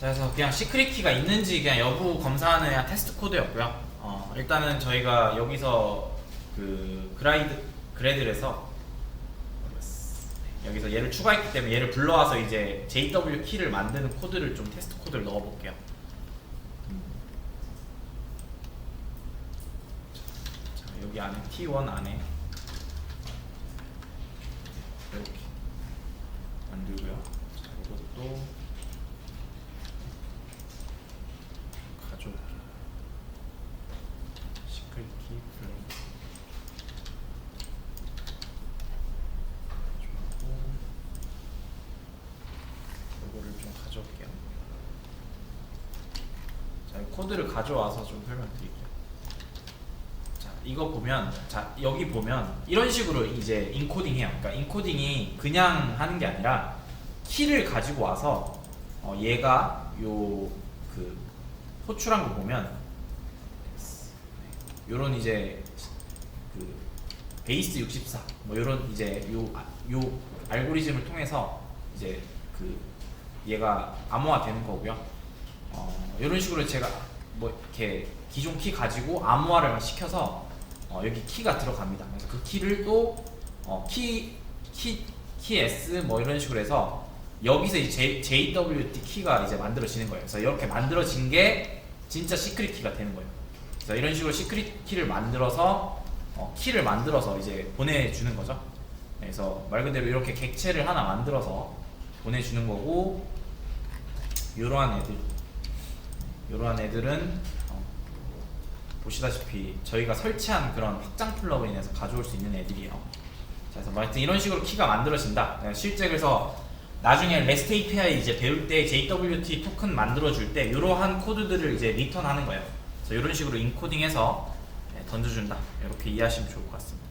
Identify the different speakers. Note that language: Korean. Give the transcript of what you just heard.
Speaker 1: 자, 그래서 그냥 시크릿 키가 있는지 그냥 여부 검사하는 그냥 테스트 코드였고요. 어, 일단은 저희가 여기서 그 그라이드 그래드에서 여기서 얘를 추가했기 때문에 얘를 불러와서 이제 JW 키를 만드는 코드를 좀 테스트 코드를 넣어볼게요. 음. 자, 여기 안에 T1 안에 이렇게 만들고요. 자, 이것도 가져올게요. 시크릿 키 플레이 가져오고 이거를 좀 가져올게요. 자, 이 코드를 가져와서 좀 설명드릴게요. 자, 이거 보면 자, 여기 보면 이런 식으로 이제 인코딩 해요. 그러니까 인코딩이 그냥 하는 게 아니라 키를 가지고 와서 어, 얘가 요 그 호출한 거 보면 요런 이제 그 베이스 64 뭐 요런 이제 요, 아- 요 알고리즘을 통해서 이제 그 얘가 암호화 되는 거고요. 어, 이런 식으로 제가 뭐 이렇게 기존 키 가지고 암호화를 시켜서 어, 여기 키가 들어갑니다. 그래서 그 키를 또 어, 키, 키, 키 S 뭐 이런 식으로 해서 여기서 이제 J, JWT 키가 이제 만들어지는 거예요. 그래서 이렇게 만들어진 게 진짜 시크릿 키가 되는 거예요. 그래서 이런 식으로 시크릿 키를 만들어서 어, 키를 만들어서 이제 보내주는 거죠. 그래서 말 그대로 이렇게 객체를 하나 만들어서 보내주는 거고 이러한 애들 이러한 애들은 어, 보시다시피 저희가 설치한 그런 확장 플러그인에서 가져올 수 있는 애들이에요. 자, 그래서 뭐 하여튼 이런 식으로 키가 만들어진다. 네, 실제 그래서 나중에 REST API 이제 배울 때 JWT 토큰 만들어 줄 때 이러한 코드들을 이제 리턴하는 거예요. 그래서 이런 식으로 인코딩해서 네, 던져준다. 이렇게 이해하시면 좋을 것 같습니다.